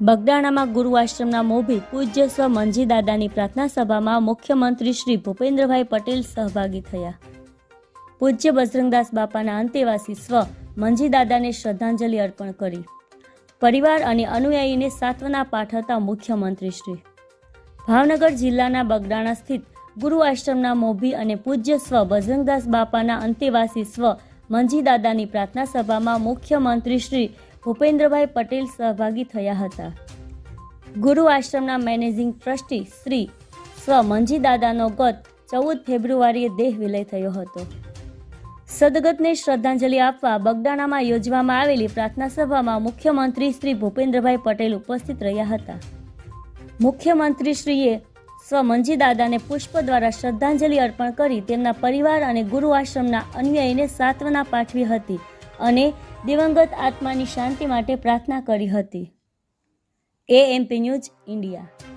બગદાણામાં ગુરુ આશ્રમના મોભી પૂજ્ય સ્વ મંજી દાદાની પ્રાર્થના સભામાં મુખ્યમંત્રી શ્રી ભૂપેન્દ્રભાઈ પટેલ સહભાગી થયા. પૂજ્ય બજરંગદાસ બાપાના અંતેવાસી સ્વ મંજી દાદાને શ્રદ્ધાંજલિ અર્પણ કરી. પરિવાર અને અનુયાયીને સાત્વના પાઠવતા મુખ્યમંત્રી શ્રી. ભાવનગર જિલ્લાના બગડાણા સ્થિત ગુરુ આશ્રમના મોભી અને પૂજ્ય સ્વ બજરંગદાસ બાપાના અંતેવાસી સ્વ મંજી દાદાની પ્રાર્થના સભામાં મુખ્યમંત્રી શ્રી ભૂપેન્દ્રભાઈ પટેલ સહભાગી થયા હતા. ગુરુ આશ્રમના મેનેજિંગ ટ્રસ્ટી શ્રી સ્વ મંજી દાદાનો ગત ચૌદ ફેબ્રુઆરીએ દેહ વિલય થયો હતો. સદગતને શ્રદ્ધાંજલિ આપવા બગદાણામાં યોજવામાં આવેલી પ્રાર્થના સભામાં મુખ્યમંત્રી શ્રી ભૂપેન્દ્રભાઈ પટેલ ઉપસ્થિત રહ્યા હતા. મુખ્યમંત્રીશ્રીએ સ્વ મંજી દાદાને પુષ્પ દ્વારા શ્રદ્ધાંજલિ અર્પણ કરી તેમના પરિવાર અને ગુરુ આશ્રમના અન્યાયીને સાંત્વના પાઠવી હતી અને દિવંગત આત્માની શાંતિ માટે પ્રાર્થના કરી હતી. AMP news India